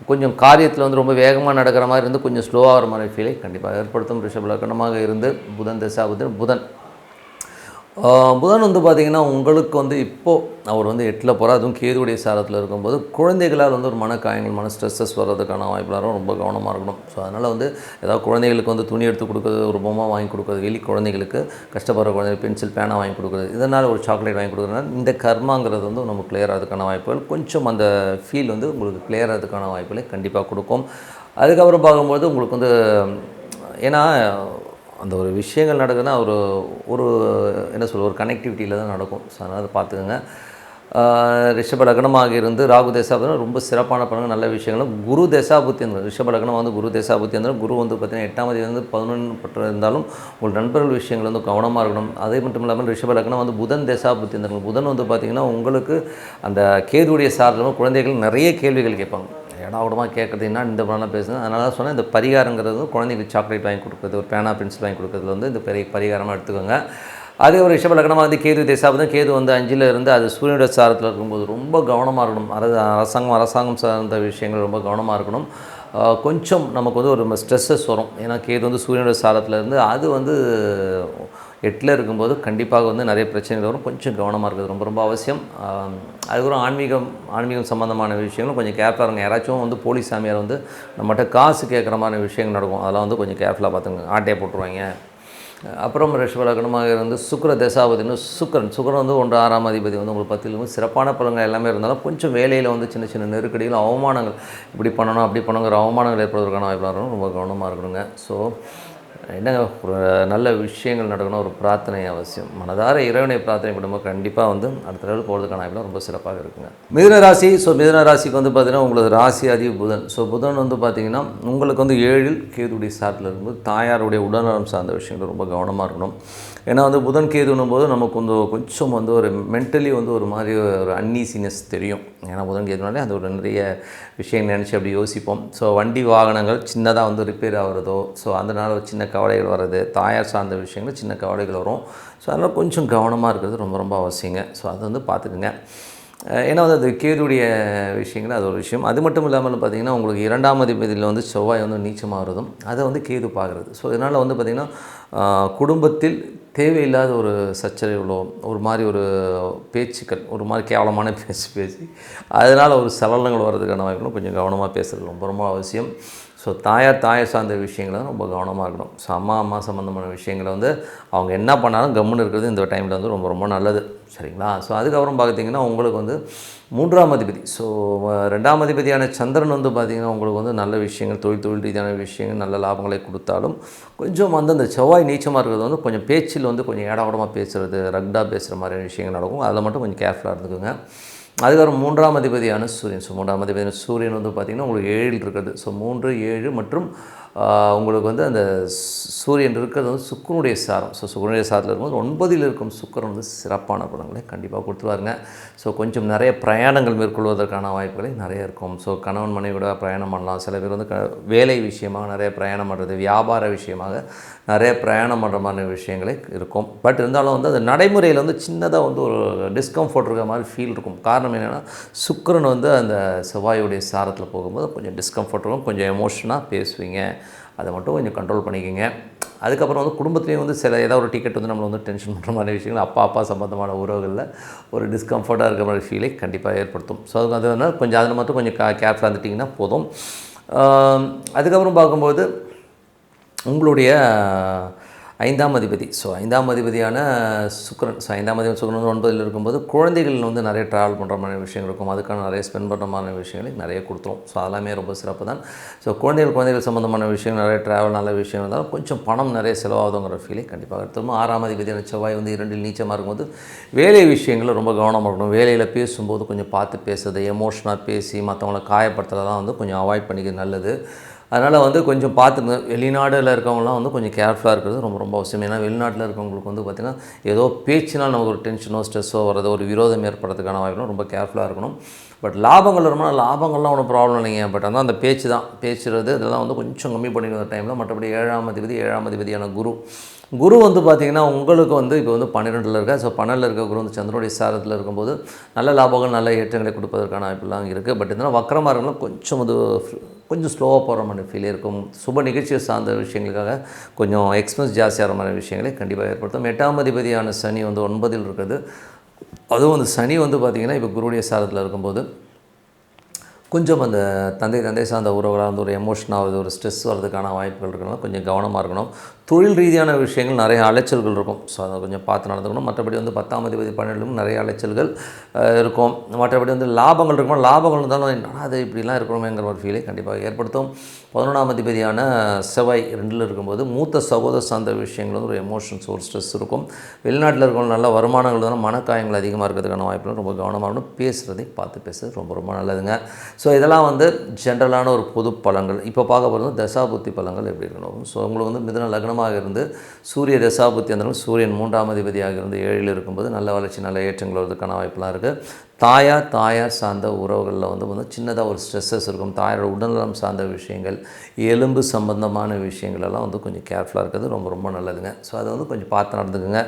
கொஞ்சம் காரியத்தில் வந்து ரொம்ப வேகமாக நடக்கிற மாதிரி இருந்து கொஞ்சம் ஸ்லோவாகிற மாதிரி ஃபீலை கண்டிப்பாக ஏற்படுத்தும். ரிஷப லக்னமாக இருந்து புதன் தசாபுதன் புதன். புதன் வந்து பார்த்திங்கன்னா உங்களுக்கு வந்து இப்போது அவர் வந்து எட்டில் போகிற அதுவும் கேதுடைய சாரத்தில் இருக்கும்போது குழந்தைகளால் வந்து ஒரு மனக்காயங்கள் மன ஸ்ட்ரெஸ்ஸஸ் வர்றதுக்கான வாய்ப்புலாம் ரொம்ப கவனமாக இருக்கணும். ஸோ அதனால் வந்து ஏதாவது குழந்தைகளுக்கு வந்து துணி எடுத்து கொடுக்குறது ஒரு பொம்மை வாங்கி கொடுக்குறது வெளி குழந்தைகளுக்கு கஷ்டப்படுற குழந்தைகள் பென்சில் பேனா வாங்கி கொடுக்குறது இதனால் ஒரு சாக்லேட் வாங்கி கொடுக்குறதுனால இந்த கர்மாங்கிறது வந்து நம்ம கிளியர் ஆகிறதுக்கான வாய்ப்புகள் கொஞ்சம் அந்த ஃபீல் வந்து உங்களுக்கு கிளியர் ஆகிறதுக்கான வாய்ப்புகளை கண்டிப்பாக கொடுக்கும். அதுக்கப்புறம் பார்க்கும்போது உங்களுக்கு வந்து ஏன்னா அந்த ஒரு விஷயங்கள் நடக்குதுன்னா ஒரு ஒரு என்ன சொல்ல ஒரு கனெக்டிவிட்டியில் தான் நடக்கும். ஸோ அதனால் அதை பார்த்துக்கோங்க. ரிஷப லக்னமாக இருந்து ராகு தேசாபுத்தி ரொம்ப சிறப்பான பலன்கள் நல்ல விஷயங்களும். குரு தேசாபுத்தி இருந்தால் ரிஷப லக்னம் வந்து குரு தேசாபுத்தி இருந்தாலும் குரு வந்து பார்த்தீங்கன்னா எட்டாம் தேதி வந்து பதினொன்று பட்டு இருந்தாலும் உங்கள் நண்பர்கள் விஷயங்கள் வந்து கவனமாக இருக்கணும். அதே மட்டும் இல்லாமல் ரிஷப லக்னம் வந்து புதன் தேசாபுத்தி இருந்தாங்க புதன் வந்து பார்த்திங்கன்னா உங்களுக்கு அந்த கேதுடைய சார்ந்த குழந்தைகள் நிறைய கேள்விகள் கேட்பாங்க. ஏடா கேட்குறதுன்னா இந்த மாதிரிலாம் பேசுங்க அதனால தான் சொன்னேன் இந்த பரிகாரங்கிறது குழந்தைங்களுக்கு சாக்லேட் வாங்கி கொடுக்குறது ஒரு பேனா பென்சில் வாங்கி கொடுக்குறதுல வந்து இந்த பெரிய பரிகாரமாக எடுத்துக்கோங்க. அதே ஒரு விஷயம் லக்னமாக வந்து கேது தேசாபதம் கேது வந்து அஞ்சில் இருந்து அது சூரியனுடைய சாரத்தில் இருக்கும்போது ரொம்ப கவனமாக இருக்கணும். அரச அரசாங்கம் அரசாங்கம் சார்ந்த விஷயங்கள் ரொம்ப கவனமாக இருக்கணும். கொஞ்சம் நமக்கு வந்து ஒரு ஸ்ட்ரெஸ்ஸஸ் வரும் ஏன்னா கேது வந்து சூரியனுடைய சாரத்தில் இருந்து அது வந்து எட்டில் இருக்கும்போது கண்டிப்பாக வந்து நிறைய பிரச்சனைகள் வரும். கொஞ்சம் கவனமாக இருக்குது ரொம்ப ரொம்ப அவசியம். அதுக்கப்புறம் ஆன்மீகம் ஆன்மீகம் சம்மந்தமான விஷயங்களும் கொஞ்சம் கேர்ஃபுல்லாக இருங்க. யாராச்சும் வந்து போலீஸ் சாமியார் வந்து நம்மகிட்ட காசு கேட்குற மாதிரி விஷயங்கள் நடக்கும். அதெல்லாம் வந்து கொஞ்சம் கேர்ஃபுல்லாக பார்த்துங்க. ஆட்டையை போட்டுருவாங்க. அப்புறம் ரிஷபலக்கணமாக இருந்து சுக்கர தசாபதினு சுக்கரன். சுக்கரன் வந்து ஒன்று ஆறாம் அதிபதி வந்து உங்களுக்கு பத்திலும் சிறப்பான பலன்கள் எல்லாமே இருந்தாலும் கொஞ்சம் வேலையில் வந்து சின்ன சின்ன நெருக்கடிகள் அவமானங்கள். இப்படி பண்ணணும் அப்படி பண்ணணுங்கிற அவமானங்கள் ஏற்படுவதற்கான வாய்ப்பாக இருக்கணும் ரொம்ப கவனமாக இருக்கணுங்க. ஸோ என்னங்க நல்ல விஷயங்கள் நடக்கணும் ஒரு பிரார்த்தனை அவசியம். மனதார இறைவனை பிரார்த்தனை பண்ணும்போது கண்டிப்பாக வந்து அடுத்த லெவல் போகிறதுக்கான வாய்ப்பு ரொம்ப சிறப்பாக இருக்குங்க. மிதுன ராசி ஸோ மிதுன ராசிக்கு வந்து பார்த்திங்கன்னா உங்களுக்கு ராசி அதிக புதன். ஸோ புதன் வந்து பார்த்திங்கன்னா உங்களுக்கு வந்து ஏழில் கேதுடைய சாட்டில் இருக்கும்போது தாயாருடைய உடல்நலம் சார்ந்த விஷயங்கள் ரொம்ப கவனமாக இருக்கணும். ஏன்னா வந்து புதன் கேதுன்னும் போது நமக்கு வந்து கொஞ்சம் வந்து ஒரு மென்டலி வந்து ஒரு மாதிரி ஒரு அன்னீசினஸ் தெரியும். ஏன்னா புதன் கேதுனாலே அது ஒரு நிறைய விஷயம் நினச்சி அப்படி யோசிப்போம். ஸோ வண்டி வாகனங்கள் சின்னதாக வந்து ரிப்பேர் ஆகிறதோ ஸோ அதனால் ஒரு சின்ன கவலைகள் வர்றது தாயார் சார்ந்த விஷயங்கள் சின்ன கவலைகள் வரும். ஸோ அதனால் கொஞ்சம் கவனமாக இருக்கிறது ரொம்ப ரொம்ப அவசியங்க. ஸோ அதை வந்து பார்த்துக்குங்க. ஏன்னா வந்து அது கேதுடைய விஷயங்கள் அது ஒரு விஷயம். அது மட்டும் இல்லாமல் பார்த்தீங்கன்னா உங்களுக்கு இரண்டாம் அதிபதியில் வந்து செவ்வாய் வந்து நீச்சமாகிறதும் அதை வந்து கேது பார்க்குறது. ஸோ இதனால் வந்து பார்த்திங்கன்னா குடும்பத்தில் தேவையில்லாத ஒரு சச்சரவுகளோ ஒரு மாதிரி ஒரு பேச்சுக்கள் ஒரு மாதிரி கேவலமான பேச்சு பேசி அதனால் ஒரு சலனங்கள் வர்றதுக்கான வாய்ப்புகளும் கொஞ்சம் கவனமாக பேசுகிறது ரொம்ப ரொம்ப அவசியம். ஸோ தாயார் தாயார் சார்ந்த விஷயங்களை தான் ரொம்ப கவனமாக இருக்கணும். ஸோ அம்மா அம்மா சம்மந்தமான விஷயங்களை வந்து அவங்க என்ன பண்ணாலும் கம்முன்னு இருக்கிறது இந்த டைமில் வந்து ரொம்ப ரொம்ப நல்லது. சரிங்களா? ஸோ அதுக்கப்புறம் பார்த்தீங்கன்னா உங்களுக்கு வந்து மூன்றாம் அதிபதி. ஸோ ரெண்டாம் அதிபதியான சந்திரன் வந்து பார்த்திங்கன்னா உங்களுக்கு வந்து நல்ல விஷயங்கள் தொழில் தொழில் ரீதியான விஷயங்கள் நல்ல லாபங்களை கொடுத்தாலும் கொஞ்சம் வந்து அந்த செவ்வாய் நீச்சமாக இருக்கிறது வந்து கொஞ்சம் பேச்சில் வந்து கொஞ்சம் ஏடாவடமாக பேசுகிறது ரக்டாக பேசுகிற மாதிரியான விஷயங்கள் நடக்கும். அதில் மட்டும் கொஞ்சம் கேர்ஃபுல்லாக இருந்துக்குங்க. அதுக்கப்புறம் மூன்றாம் அதிபதியான சூரியன். ஸோ மூன்றாம் அதிபதியான சூரியன் வந்து பார்த்திங்கன்னா உங்களுக்கு ஏழில் இருக்கிறது. ஸோ மூன்று ஏழு மற்றும் உங்களுக்கு வந்து அந்த சூரியன் இருக்கிறது வந்து சுக்கரனுடைய சாரம். ஸோ சுக்கரனுடைய சாரத்தில் இருக்கும்போது ஒன்பதில் இருக்கும் சுக்கரன் வந்து சிறப்பான படங்களை கண்டிப்பாக கொடுத்துருவாருங்க. ஸோ கொஞ்சம் நிறைய பிரயாணங்கள் மேற்கொள்வதற்கான வாய்ப்புகளை நிறைய இருக்கும். ஸோ கணவன் மனைவியோட பிரயாணம் பண்ணலாம். சில பேர் வந்து க வேலை விஷயமாக நிறைய பிரயாணம் பண்ணுறது வியாபார விஷயமாக நிறைய பிரயாணம் பண்ணுற மாதிரி விஷயங்களே இருக்கும். பட் இருந்தாலும் வந்து அது நடைமுறையில் வந்து சின்னதாக வந்து ஒரு டிஸ்கம்ஃபர்ட் இருக்கிற மாதிரி ஃபீல் இருக்கும். காரணம் என்னென்னா சுக்கரன் வந்து அந்த செவ்வாயுடைய சாரத்தில் போகும்போது கொஞ்சம் டிஸ்கம்ஃபர்ட் இருக்கும். கொஞ்சம் எமோஷனாக பேசுவீங்க. அதை மட்டும் கொஞ்சம் கண்ட்ரோல் பண்ணிக்கோங்க. அதுக்கப்புறம் வந்து குடும்பத்துலேயும் வந்து சில ஏதாவது ஒரு டிக்கெட் வந்து நம்மளை வந்து டென்ஷன் பண்ணுற மாதிரி விஷயங்கள் அப்பா அப்பா சம்மந்தமான உறவுகளில் ஒரு டிஸ்கம்ஃபர்ட்டாக இருக்கிற மாதிரி ஃபீலை கண்டிப்பாக ஏற்படுத்தும். ஸோ அதுக்கு அதனால் கொஞ்சம் அதில் மட்டும் கொஞ்சம் கேர்ஃபுல்லாக இருந்துட்டிங்கன்னா போதும். அதுக்கப்புறம் பார்க்கும்போது உங்களுடைய ஐந்தாம் அதிபதி. ஸோ ஐந்தாம் அதிபதியான சுக்கரன் ஸோ ஐந்தாம் அதிபதி சுக்கரன் வந்து ஒன்பதில் இருக்கும்போது குழந்தைகள் வந்து நிறைய ட்ராவல் பண்ணுற மாதிரி விஷயங்கள் இருக்கும். அதுக்கான நிறைய ஸ்பெண்ட் பண்ணுற மாதிரி விஷயங்களை நிறைய கொடுத்துரும். ஸோ அதெல்லாமே ரொம்ப சிறப்பு தான். ஸோ குழந்தைகள் குழந்தைகள் சம்மந்தமான விஷயங்கள் நிறைய ட்ராவல் நல்ல விஷயம் இருந்தாலும் கொஞ்சம் பணம் நிறைய செலவாகுதுங்கிற ஃபீலை கண்டிப்பாக எடுத்துருமோ ஆறாம் அதிபதியான செவ்வாய் வந்து இரண்டில் நீச்சமாக இருக்கும்போது வேலை விஷயங்களில் ரொம்ப கவனமாக இருக்கணும் வேலையில் பேசும்போது கொஞ்சம் பார்த்து பேசுறது எமோஷனாக பேசி மற்றவங்கள காயப்படுத்துறதெல்லாம் வந்து கொஞ்சம் அவாய்ட் பண்ணிக்கிறது நல்லது. அதனால் வந்து கொஞ்சம் பார்த்துங்க. வெளிநாடில் இருக்கவங்களாம் வந்து கொஞ்சம் கேர்ஃபுல்லாக இருக்கிறது ரொம்ப ரொம்ப அவசியம். ஏன்னா வெளிநாட்டில் இருக்கவங்களுக்கு வந்து பார்த்திங்கன்னா ஏதோ பேச்சுனால் நமக்கு ஒரு டென்ஷனோ ஸ்ட்ரெஸ்ஸோ வரது ஒரு விரோதம் ஏற்படுறதுக்கான வாய்ப்பும் ரொம்ப கேர்ஃபுல்லாக இருக்கணும். பட் லாபங்கள் வருமானா லாபங்கள்லாம் ஒன்றும் ப்ராப்ளம் இல்லைங்க. பட் ஆனால் அந்த பேச்சு தான். பேச்சுறது இதெல்லாம் வந்து கொஞ்சம் கம்மி பண்ணிக்கிற டைமில் மற்றபடி ஏழாம் அதிபதி ஏழாம் அதிபதியான குரு. குரு வந்து பார்த்திங்கன்னா உங்களுக்கு வந்து இப்போ வந்து பன்னிரெண்டில் இருக்கா ஸோ பன்னெண்டில் இருக்க குரு வந்து சந்திரனுடைய சாரத்தில் இருக்கும்போது நல்ல லாபங்கள் நல்ல ஏற்றங்களை கொடுப்பதற்கான வாய்ப்பெல்லாம் இருக்குது. பட் இருந்தாலும் வக்கரமாக இருந்தாலும் கொஞ்சம் அது கொஞ்சம் ஸ்லோவாக போகிற மாதிரி ஃபீல் இருக்கும். சுப நிகழ்ச்சியை சார்ந்த விஷயங்களுக்காக கொஞ்சம் எக்ஸ்பென்ஸ் ஜாஸ்தியாகிற மாதிரி விஷயங்களை கண்டிப்பாக ஏற்படுத்தும். எட்டாம் அதிபதியான சனி வந்து ஒன்பதில் இருக்குது அதுவும் அந்த சனி வந்து பார்த்திங்கன்னா இப்போ குருடைய சாரத்தில் இருக்கும்போது கொஞ்சம் அந்த தந்தை தந்தை சார்ந்த உறவுகளாக வந்து ஒரு எமோஷன் ஆகுது ஒரு ஸ்ட்ரெஸ் வர்றதுக்கான வாய்ப்புகள் இருக்கணும் கொஞ்சம் கவனமாக இருக்கணும். தொழில் ரீதியான விஷயங்கள் நிறைய அலைச்சல்கள் இருக்கும். ஸோ அதை கொஞ்சம் பார்த்து நடந்துக்கணும். மற்றபடி வந்து பத்தாம் அதிபதி பன்னெண்டிலும் நிறைய அலைச்சல்கள் இருக்கும். மற்றபடி வந்து லாபங்கள் இருக்கும்? லாபங்கள் இருந்தாலும் என்னடா அது இப்படிலாம் இருக்கணுமேங்கிற ஒரு ஃபீலை கண்டிப்பாக ஏற்படுத்தும். பதினொன்றாம் அதிபதியான செவ்வாய் ரெண்டில் இருக்கும்போது மூத்த சகோதர சார்ந்த விஷயங்கள் வந்து ஒரு எமோஷன்ஸ் ஒரு ஸ்ட்ரெஸ் இருக்கும். வெளிநாட்டில் இருக்கிறவங்க நல்ல வருமானங்கள் இருந்தாலும் மனக்காயங்கள் அதிகமாக இருக்கிறதுக்கான வாய்ப்புகள் ரொம்ப கவனமாக இருக்கணும். பேசுகிறதை பார்த்து பேசுறது ரொம்ப ரொம்ப நல்லதுங்க. ஸோ இதெல்லாம் வந்து ஜென்ரலான ஒரு பொது பலன்கள் இப்போ பார்க்க போகிறது தசாபுத்தி பலன்கள் எப்படி இருக்கணும்? ஸோ உங்களுக்கு வந்து மிதன லக்னமாக இருந்து சூரிய தசாபுத்தி அந்த சூரியன் மூன்றாம் அதிபதியாக இருந்து ஏழில் இருக்கும்போது நல்ல வளர்ச்சி நல்ல ஏற்றங்கள் வருவதற்கான வாய்ப்புலாம் இருக்குது தாயார் தாயார் சார்ந்த உறவுகளில் வந்து வந்து சின்னதாக ஒரு ஸ்ட்ரெஸ்ஸஸ் இருக்கும். தாயாரோட உடல்நலம் சார்ந்த விஷயங்கள் எலும்பு சம்பந்தமான விஷயங்கள் எல்லாம் வந்து கொஞ்சம் கேர்ஃபுல்லாக இருக்கிறது ரொம்ப ரொம்ப நல்லதுங்க. ஸோ அதை வந்து கொஞ்சம் பார்த்து நடந்துக்குங்க.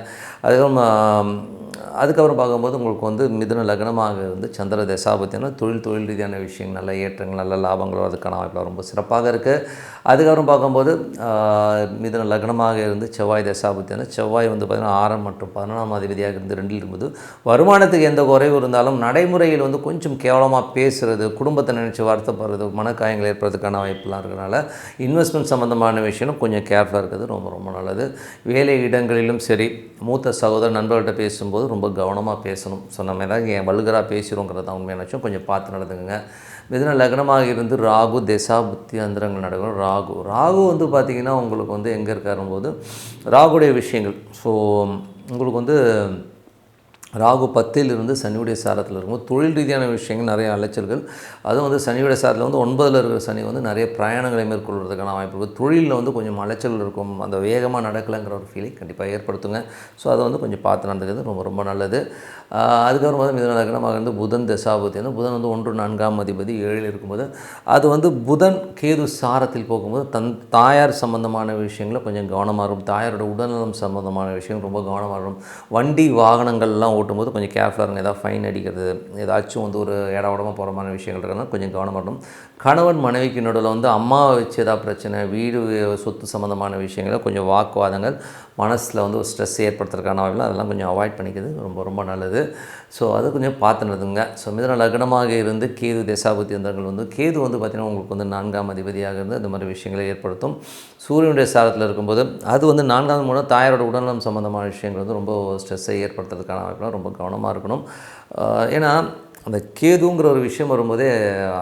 அதுக்கப்புறம் அதுக்கப்புறம் பார்க்கும்போது உங்களுக்கு வந்து மிதுன லக்னமாக இருந்து சந்திர தசாபத்தினா தொழில் தொழில் ரீதியான விஷயங்கள் நல்ல ஏற்றங்கள் நல்ல லாபங்கள் அதுக்கான வாய்ப்பில் ரொம்ப சிறப்பாக இருக்குது அதுக்கப்புறம் பார்க்கும்போது மிதுன லக்னமாக இருந்து செவ்வாய் தசாபத்தினா செவ்வாய் வந்து பார்த்திங்கன்னா ஆறாம் மற்றும் பதினொன்றாம் அதிபதியாக இருந்து ரெண்டில் இருக்கும்போது வருமானத்துக்கு எந்த குறைவு இருந்தாலும் நடைமுறையில் வந்து கொஞ்சம் கேவலமாக பேசுகிறது குடும்பத்தை நினச்சி வருத்தப்படுறது மனக்காயங்கள் ஏற்படுறதுக்கான வாய்ப்புலாம் இருக்கிறனால இன்வெஸ்ட்மெண்ட் சம்மந்தமான விஷயம் கொஞ்சம் கேர்ஃபுல்லாக இருக்கிறது ரொம்ப ரொம்ப நல்லது. வேலை இடங்களிலும் சரி மூத்த சகோதர நண்பர்கள்ட்ட பேசும்போது ரொம்ப கவனமாக பேசணும். ஸோ நம்ம ஏதாவது என் வல்கராக பேசுகிறோங்கிறது தான் உண்மையான கொஞ்சம் பார்த்து நடந்துக்குங்க. மிதன லக்னமாக இருந்து ராகு திசா புத்தி அந்தரங்கள் நடக்கும் ராகு. ராகு வந்து பார்த்திங்கன்னா உங்களுக்கு வந்து எங்கே இருக்காரும்போது ராகுடைய விஷயங்கள். ஸோ உங்களுக்கு வந்து ராகு பத்தில் இருந்து சனியுடைய சாரத்தில் இருக்கும்போது தொழில் ரீதியான விஷயங்கள் நிறைய அலைச்சல்கள். அதுவும் வந்து சனியுடைய சாரத்தில் வந்து ஒன்பதில் இருக்கிற சனி வந்து நிறைய பிரயாணங்களை மேற்கொள்வதற்கான வாய்ப்பு இருக்குது தொழிலில் வந்து கொஞ்சம் அலைச்சல் இருக்கும். அந்த வேகமாக நடக்கலைங்கிற ஒரு ஃபீலிங் கண்டிப்பாக ஏற்படுத்துங்க. ஸோ அதை வந்து கொஞ்சம் பார்த்து நடந்துக்கிறது ரொம்ப ரொம்ப நல்லது. அதுக்கப்புறம் வந்து மிதன லக்னமாக வந்து புதன் தசாபதி. வந்து புதன் வந்து ஒன்று நான்காம் அதிபதி ஏழில் இருக்கும்போது அது வந்து புதன் கேது சாரத்தில் போகும்போது தன் தாயார் சம்பந்தமான விஷயங்களை கொஞ்சம் கவனமாக இருக்கும். தாயாரோட உடல்நலம் சம்பந்தமான விஷயம் ரொம்ப கவனமாக இருக்கும். வண்டி வாகனங்கள்லாம் ஓட்டும்போது கொஞ்சம் கேர்ஃபுல்லாக இருங்க. ஏதாவது ஃபைன் அடிக்கிறது ஏதாச்சும் வந்து ஒரு இட போகிற மாதிரி விஷயங்கள் இருக்கிறதுனால கொஞ்சம் கவனமாக இருக்கணும் கணவன் மனைவிக்கு நடுவில் வந்து அம்மாவை வச்சு ஏதாவது பிரச்சனை வீடு சொத்து சம்மந்தமான விஷயங்களை கொஞ்சம் வாக்குவாதங்கள் மனசில் வந்து ஒரு ஸ்ட்ரெஸ் ஏற்படுத்துறதுக்கான வாய்ப்பு அதெல்லாம் கொஞ்சம் அவாய்ட் பண்ணிக்கிறது ரொம்ப ரொம்ப நல்லது. ஸோ அது கொஞ்சம் பார்த்து நடந்துங்க ஸோ மிதன லக்னமாக இருந்து கேது தேசாபுத்தி அந்தங்கள் வந்து கேது வந்து பார்த்திங்கன்னா உங்களுக்கு வந்து நான்காம் அதிபதியாக இருந்து இந்த மாதிரி விஷயங்களை ஏற்படுத்தும். சூரியனுடைய சாரத்தில் இருக்கும்போது அது வந்து நான்காவது மூலம் தாயாரோட உடல்நலம் சம்மந்தமான விஷயங்கள் வந்து ரொம்ப ஸ்ட்ரெஸ்ஸை ஏற்படுத்துறதுக்கான வாய்ப்புலாம் ரொம்ப கவனமாக இருக்கணும். ஏன்னா அந்த கேதுங்கிற ஒரு விஷயம் வரும்போதே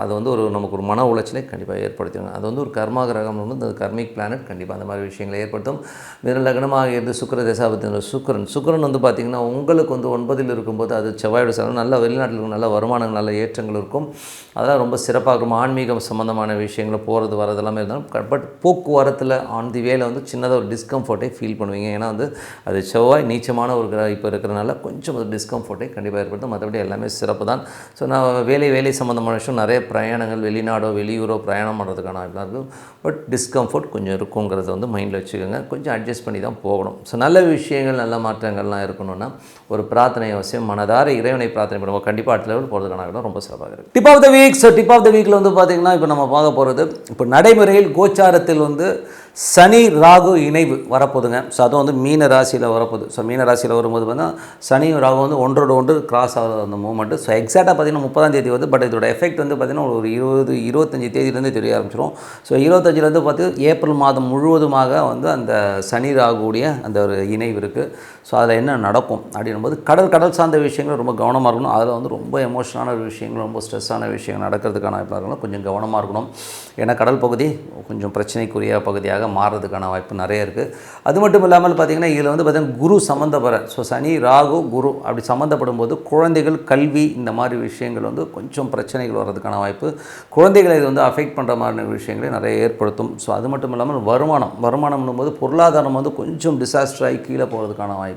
அது வந்து ஒரு நமக்கு ஒரு மன உளைச்சலை கண்டிப்பாக ஏற்படுத்திடும். அது வந்து ஒரு கர்மா கிரகம் வந்து அந்த கர்மிக் பிளானட் கண்டிப்பாக அந்த மாதிரி விஷயங்களை ஏற்படுத்தும். மிதன லக்னமாக இருந்து சுக்கர தசாபத்தின சுக்கரன். சுக்கரன் வந்து பார்த்திங்கன்னா உங்களுக்கு வந்து ஒன்பதில் இருக்கும்போது அது செவ்வாயோட செலவு நல்ல வெளிநாட்டில் இருக்கும் நல்ல வருமானங்கள் நல்ல ஏற்றங்கள் இருக்கும். அதெல்லாம் ரொம்ப சிறப்பாக இருக்கும் ஆன்மீகம் சம்மந்தமான விஷயங்கள் போகிறது வரது எல்லாமே இருந்தாலும் பட் போக்குவரத்தில் ஆன் தி வேல வந்து சின்னதாக ஒரு டிஸ்கம்ஃபர்ட்டை ஃபீல் பண்ணுவீங்க. ஏன்னா வந்து அது செவ்வாய் நீச்சமான ஒரு கிரகம் இப்போ இருக்கிறனால கொஞ்சம் ஒரு டிஸ்கம்ஃபர்ட்டை கண்டிப்பாக ஏற்படுத்தும். மற்றபடி எல்லாமே சிறப்பு தான் ஸோ நான் வேலை வேலை சம்மந்தமான விஷயம் நிறைய பிரயாணங்கள் வெளிநாடோ வெளியூரோ பிரயாணம் பண்ணுறதுக்கான வாய்ப்புலாம் இருக்கும் பட் டிஸ்கம்ஃபர்ட் கொஞ்சம் இருக்குங்கிறத வந்து மைண்டில் வச்சுக்கோங்க. கொஞ்சம் அட்ஜஸ்ட் பண்ணி தான் போகணும். ஸோ நல்ல விஷயங்கள் நல்ல மாற்றங்கள்லாம் இருக்கணும்னா ஒரு பிரார்த்தனை அவசியம் மனதார இறைவனை பிரார்த்தனை பண்ணுவோம். கண்டிப்பாக அடுத்த லெவல் போகிறதுக்கான இடம் ரொம்ப சிறப்பாக இருக்குது tip of the week so tip of the வீக்கில் வந்து பார்த்திங்கன்னா இப்போ நம்ம பார்க்க போகிறது இப்போ நடைமுறையில் கோச்சாரத்தில் வந்து சனி ராகு இணைவு வரப்போதுங்க ஸோ அதுவும் வந்து மீன ராசியில் வரப்போகுது. ஸோ மீன ராசியில் வரும்போது பார்த்தீங்கன்னா சனியும் ராகு வந்து ஒன்றோடு ஒன்று கிராஸ் ஆகிற அந்த மூமெண்ட்டு ஸோ எக்ஸாக்டாக பார்த்தீங்கன்னா முப்பதாம் தேதி வந்து பட் இதோட எஃபெக்ட் வந்து பார்த்திங்கன்னா ஒரு இருபது இருபத்தஞ்சி தேதியிலேருந்து தெரிய ஆரம்பிச்சிடும் ஸோ இருபத்தஞ்சிலேருந்து பார்த்து ஏப்ரல் மாதம் முழுவதுமாக வந்து அந்த சனி ராகுடைய அந்த ஒரு இணைவு இருக்குது ஸோ அதில் என்ன நடக்கும் அப்படின்னும்போது கடல் கடல் சார்ந்த விஷயங்கள் ரொம்ப கவனமாக இருக்கணும். அதில் வந்து ரொம்ப எமோஷனான விஷயங்கள் ரொம்ப ஸ்ட்ரெஸ்ஸான விஷயங்கள் நடக்கிறதுக்கான வாய்ப்பாக இருக்கணும் கொஞ்சம் கவனமாக இருக்கணும். ஏன்னா கடல் பகுதி கொஞ்சம் பிரச்சனைக்குரிய பகுதியாக மாறுறதுக்கான வாய்ப்பு நிறைய இருக்குது அது மட்டும் இல்லாமல் பார்த்திங்கன்னா இதில் வந்து பார்த்திங்கன்னா குரு சம்மந்தப்பட ஸோ சனி ராகு குரு அப்படி சம்மந்தப்படும் போது குழந்தைகள் கல்வி இந்த மாதிரி விஷயங்கள் வந்து கொஞ்சம் பிரச்சனைகள் வர்றதுக்கான வாய்ப்பு குழந்தைகளை இது வந்து அஃபெக்ட் பண்ணுற மாதிரி விஷயங்களை நிறைய ஏற்படுத்தும். ஸோ அது மட்டும் இல்லாமல் வருமானம் வருமானம்னும் போது பொருளாதாரம் வந்து கொஞ்சம் டிசாஸ்டர் ஆகி கீழே போகிறதுக்கான வாய்ப்பு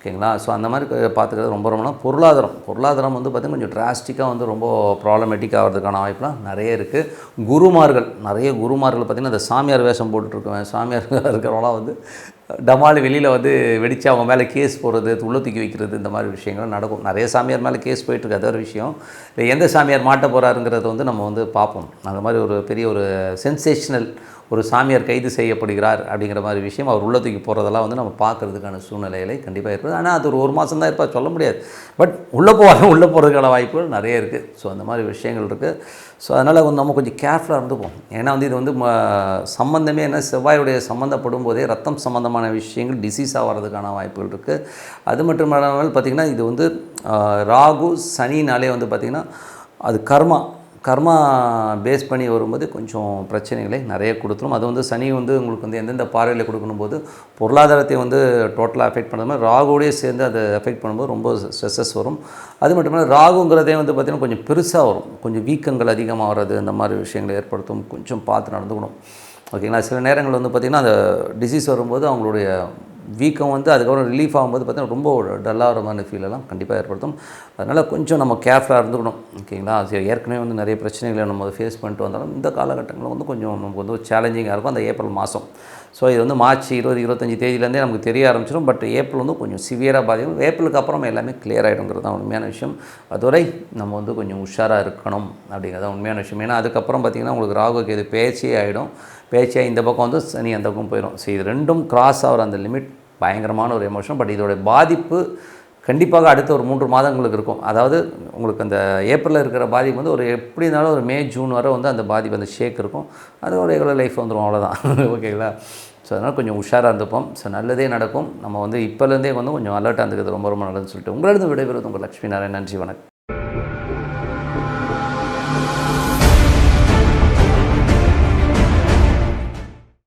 ஓகேங்களா? ஸோ அந்த மாதிரி பார்த்துக்கிறது ரொம்ப ரொம்ப பொருளாதாரம். பொருளாதாரம் வந்து பார்த்திங்கன்னா கொஞ்சம் டிராஸ்டிக்காக வந்து ரொம்ப ப்ராப்ளமேட்டிக் ஆகிறதுக்கான வாய்ப்புலாம் நிறைய இருக்குது குருமார்கள். நிறைய குருமார்கள் பார்த்திங்கன்னா அந்த சாமியார் வேஷம் போட்டுட்ருக்கவன். சாமியார் இருக்கிறவங்களாம் வந்து டமால் வெளியில் வந்து வெடித்து அவங்க மேலே கேஸ் போடுறது துள்ள தூக்கி வைக்கிறது இந்த மாதிரி விஷயங்கள் நடக்கும். நிறைய சாமியார் மேலே கேஸ் போயிட்டுருக்கு அது ஒரு விஷயம். இல்லை எந்த சாமியார் மாட்ட போகிறாருங்கிறத வந்து நம்ம வந்து பார்ப்போம். அந்த மாதிரி ஒரு பெரிய ஒரு சென்சேஷனல் ஒரு சாமியார் கைது செய்யப்படுகிறார் அப்படிங்கிற மாதிரி விஷயம் அவர் உள்ள தூக்கி போகிறதெல்லாம் வந்து நம்ம பார்க்கறதுக்கான சூழ்நிலைகளை கண்டிப்பாக இருக்குது. ஆனால் அது ஒரு ஒரு மாதம் தான் இருப்பார் சொல்ல முடியாது. பட் உள்ளே போவாங்க உள்ளே போகிறதுக்கான வாய்ப்புகள் நிறைய இருக்குது ஸோ அந்த மாதிரி விஷயங்கள் இருக்குது ஸோ அதனால் வந்து நம்ம கொஞ்சம் கேர்ஃபுல்லாக இருந்துப்போம் ஏன்னா வந்து இது வந்து ம- என்ன செவ்வாயுடைய சம்மந்தப்படும் போதே ரத்தம் சம்மந்தமான விஷயங்கள் டிசீஸாக வர்றதுக்கான வாய்ப்புகள் இருக்குது அது மட்டும் இல்லாமல் பார்த்திங்கன்னா இது வந்து ராகு சனினாலே வந்து பார்த்திங்கன்னா அது கர்மா கர்மா பேஸ் பண்ணி வரும்போது கொஞ்சம் பிரச்சனைகளை நிறைய கொடுத்துரும். அது வந்து சனி வந்து உங்களுக்கு வந்து எந்தெந்த பார்வையில் கொடுக்கணும் போது பொருளாதாரத்தை வந்து டோட்டலாக அஃபெக்ட் பண்ணுற மாதிரி ராகுவோடய சேர்ந்து அதை அஃபெக்ட் பண்ணும்போது ரொம்ப ஸ்ட்ரெஸ்ஸஸ் வரும். அது மட்டும் இல்லாமல் ராகுங்கிறதே வந்து பார்த்திங்கன்னா கொஞ்சம் பெருசாக வரும். கொஞ்சம் வீக்கங்கள் அதிகமாக வர்றது இந்த மாதிரி விஷயங்களை ஏற்படுத்தும் கொஞ்சம் பார்த்து நடந்துக்கணும். ஓகேங்களா? சில நேரங்கள் வந்து பார்த்திங்கன்னா அந்த டிசீஸ் வரும்போது அவங்களுடைய வீக்கம் வந்து அதுக்கப்புறம் ரிலீஃப் ஆகும்போது பார்த்தீங்கன்னா ரொம்ப டல்லாகிற மாதிரி ஃபீலெல்லாம் கண்டிப்பாக ஏற்படுத்தும். அதனால் கொஞ்சம் நம்ம கேர்ஃபுல்லாக இருந்துக்கணும். ஓகேங்களா? சரி ஏற்கனவே வந்து நிறைய பிரச்சனைகளை நம்ம ஃபேஸ் பண்ணிட்டு வந்தாலும் இந்த காலகட்டங்களில் வந்து கொஞ்சம் நமக்கு வந்து சேலஞ்சிங்காக இருக்கும். அந்த ஏப்ரல் மாதம் ஸோ இது வந்து மார்ச் இருபது இருபத்தஞ்சி தேதியிலேருந்தே நமக்கு தெரிய ஆரம்பிச்சிடும். பட் ஏப்ரல் வந்து கொஞ்சம் சிவியராக பாதிக்கும். ஏப்ரலுக்கு அப்புறம் எல்லாமே கிளியர் ஆகிடுங்கிறது தான் உண்மையான விஷயம். அதுவரை நம்ம வந்து கொஞ்சம் உஷாராக இருக்கணும் அப்படிங்கிறது தான் உண்மையான விஷயம். ஏன்னா அதுக்கப்புறம் பார்த்திங்கன்னா உங்களுக்கு ராகுக்கு இது பேச்சே ஆகிடும் பேச்சியாக இந்த பக்கம் வந்து சனி அந்த பக்கம் போயிடும். ஸோ இது ரெண்டும் கிராஸ் ஆகிற அந்த லிமிட் பயங்கரமான ஒரு எமோஷன் பட் இதோட பாதிப்பு கண்டிப்பாக அடுத்த ஒரு மூன்று மாதங்களுக்கு இருக்கும். அதாவது உங்களுக்கு அந்த ஏப்ரலில் இருக்கிற பாதிப்பு வந்து ஒரு எப்படி இருந்தாலும் ஒரு மே ஜூன் வரை வந்து அந்த பாதிப்பு அந்த ஷேக் இருக்கும். அது ஒரு ரெகுலர் லைஃப் வந்துடும் அவ்வளோதான் ஓகேங்களா ஸோ அதனால் கொஞ்சம் உஷாராக இருந்துப்போம். ஸோ நல்லதே நடக்கும். நம்ம வந்து இப்போலேருந்தே வந்து கொஞ்சம் அலர்ட்டாக இருந்துக்கிறது ரொம்ப ரொம்ப நல்லதுன்னு சொல்லிட்டு உங்களிடம் விடைபெறுவது உங்கள் லட்சுமி நாராயண் நன்றி வணக்கம்.